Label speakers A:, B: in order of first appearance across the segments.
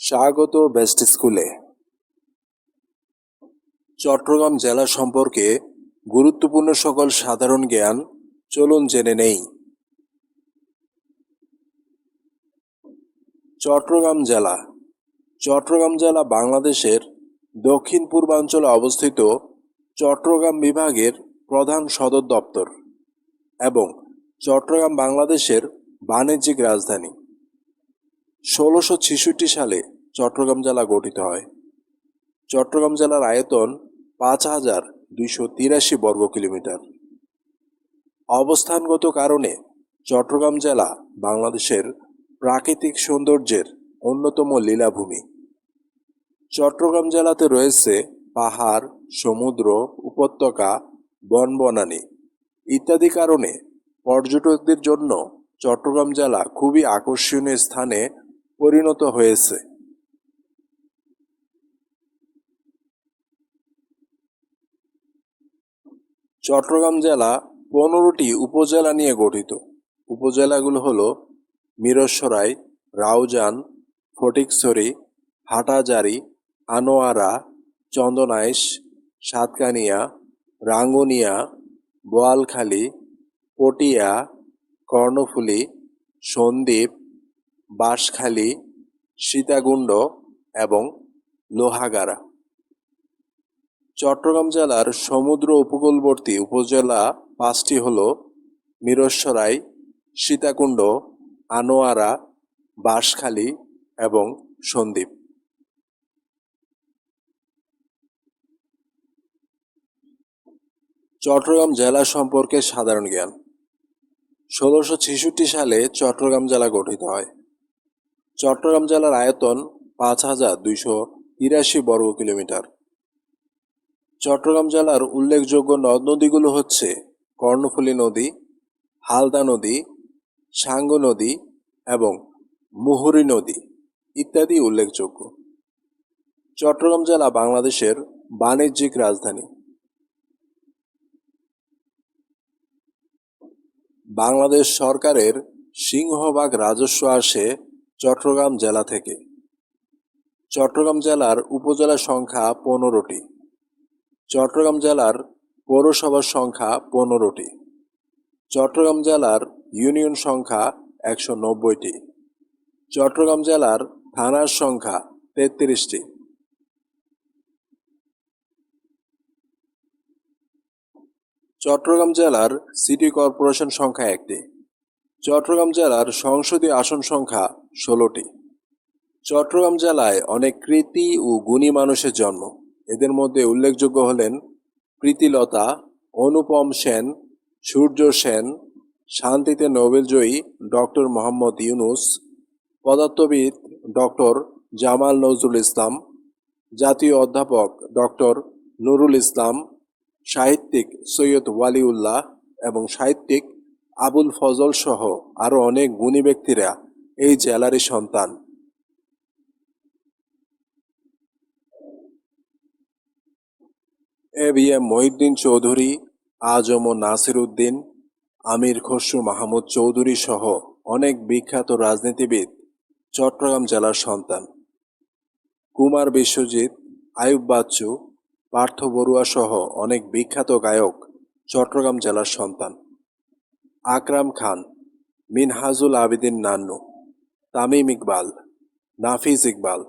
A: স্বাগত বেস্ট স্কুলে। চট্টগ্রাম জেলা সম্পর্কে গুরুত্বপূর্ণ সকল সাধারণ জ্ঞান চলুন জেনে নেই। চট্টগ্রাম জেলা। চট্টগ্রাম জেলা বাংলাদেশের দক্ষিণ পূর্বাঞ্চলে অবস্থিত চট্টগ্রাম বিভাগের প্রধান সদর দপ্তর এবং চট্টগ্রাম বাংলাদেশের বাণিজ্যিক রাজধানী। ষোলোশো সালে চট্টগ্রাম জেলা গঠিত হয়। চট্টগ্রাম জেলার আয়তন পাঁচ হাজার দুইশো তিরাশি বর্গ কিলোমিটার। অবস্থানগত কারণে চট্টগ্রাম জেলা বাংলাদেশের প্রাকৃতিক সৌন্দর্যের অন্যতম লীলাভূমি। চট্টগ্রাম জেলাতে রয়েছে পাহাড়, সমুদ্র, উপত্যকা, বনবনানী ইত্যাদি কারণে পর্যটকদের জন্য চট্টগ্রাম জেলা খুবই আকর্ষণীয় স্থানে পরিণত হয়েছে। চট্টগ্রাম জেলা পনেরোটি উপজেলা নিয়ে গঠিত। উপজেলাগুলো হলো মিরসরাই, রাউজান, ফটিকছড়ি, হাটাজারি, আনোয়ারা, চন্দনাইশ, সাতকানিয়া, রাঙ্গুনিয়া, বোয়ালখালী, পটিয়া, কর্ণফুলী, সন্দ্বীপ বাঁশখালী, সীতাকুণ্ড এবং লোহাগাড়া। চট্টগ্রাম জেলার সমুদ্র উপকূলবর্তী উপজেলা পাঁচটি হল মিরসরাই, সীতাকুণ্ড, আনোয়ারা, বাঁশখালী এবং সন্দ্বীপ। চট্টগ্রাম জেলা সম্পর্কে সাধারণ জ্ঞান। ষোলোশো সালে চট্টগ্রাম জেলা গঠিত হয়। চট্টগ্রাম জেলার আয়তন পাঁচ হাজার দুইশো তিরাশি বর্গ কিলোমিটার। চট্টগ্রাম জেলার উল্লেখযোগ্য নদ নদীগুলো হচ্ছে কর্ণফুলী নদী, হালদা নদী, সাঙ্গু নদী এবং মুহুরী নদী ইত্যাদি উল্লেখযোগ্য। চট্টগ্রাম জেলা বাংলাদেশের বাণিজ্যিক রাজধানী। বাংলাদেশ সরকারের সিংহভাগ রাজস্ব আসে চট্টগ্রাম জেলা থেকে। চট্টগ্রাম জেলার উপজেলা সংখ্যা পনেরোটি। চট্টগ্রাম জেলার পৌরসভার সংখ্যা পনেরোটি। চট্টগ্রাম জেলার ইউনিয়ন সংখ্যা একশো নব্বইটি। চট্টগ্রাম জেলার থানার সংখ্যা তেত্রিশটি। চট্টগ্রাম জেলার সিটি কর্পোরেশন সংখ্যা একটি। চট্টগ্রাম জেলার সংসদীয় আসন সংখ্যা ষোলোটি। চট্টগ্রাম জেলায় অনেক কৃতি ও গুণী মানুষের জন্ম। এদের মধ্যে উল্লেখযোগ্য হলেন প্রীতিলতা, অনুপম সেন, সূর্য সেন, শান্তিতে নোবেলজয়ী ডক্টর মোহাম্মদ ইউনুস, পদার্থবিদ ডক্টর জামাল নজরুল ইসলাম, জাতীয় অধ্যাপক ডক্টর নুরুল ইসলাম, সাহিত্যিক সৈয়দ ওয়ালিউল্লাহ এবং সাহিত্যিক আবুল ফজল সহ আরও অনেক গুণী ব্যক্তিরা এই জেলারই সন্তান। A B M Mohiuddin Chowdhury, Azam ও নাসির উদ্দিন, আমির খসরু মাহমুদ চৌধুরী সহ অনেক বিখ্যাত রাজনীতিবিদ চট্টগ্রাম জেলার সন্তান। কুমার বিশ্বজিৎ, আয়ুব বাচ্চু, পার্থ বড়ুয়া সহ অনেক বিখ্যাত গায়ক চট্টগ্রাম জেলার সন্তান। আকরাম খান, মিনহাজুল আবেদিন নান্নু। তামিম ইকবাল, নাফিজ ইকবাল,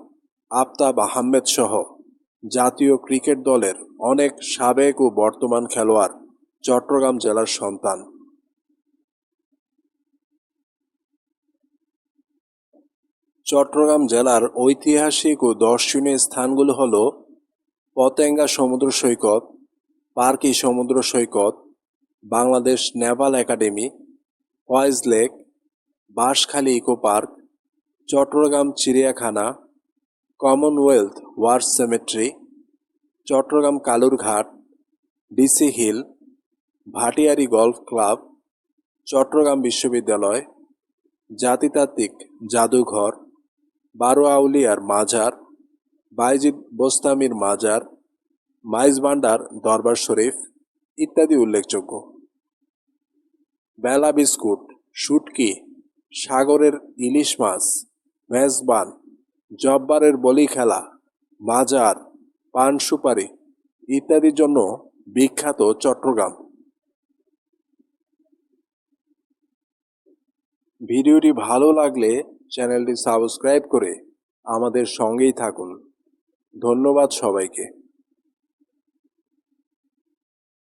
A: আফতাব আহমেদ সহ জাতীয় ক্রিকেট দলের অনেক সাবেক ও বর্তমান খেলোয়াড় চট্টগ্রাম জেলার সন্তান। চট্টগ্রাম জেলার ঐতিহাসিক ও দর্শনীয় স্থানগুলো হল পতেঙ্গা সমুদ্র সৈকত, পার্কি সমুদ্র সৈকত, Bangladesh naval academy, Foy's lake, Banshkhali eco park Chattogram চিড়িয়াখানা commonwealth war cemetery Chattogram Kalurghat DC hill Bhatiary golf club, Chattogram বিশ্ববিদ্যালয়, জাতিতাত্ত্বিক জাদুঘর বারো আউলিয়ার মাজার, বাইজিদ বোস্তামির মাজার মাইজ ভান্ডার দরবার শরীফ ইত্যাদি উল্লেখযোগ্য। বেলা বিস্কুট, শুটকি, সাগরের ইলিশ মাছ মেজবান, জব্বারের বলি খেলা, মাজার, পান সুপারি ইত্যাদির জন্য বিখ্যাত চট্টগ্রাম। ভিডিওটি ভালো লাগলে চ্যানেলটি সাবস্ক্রাইব করে আমাদের সঙ্গেই থাকুন। ধন্যবাদ সবাইকে।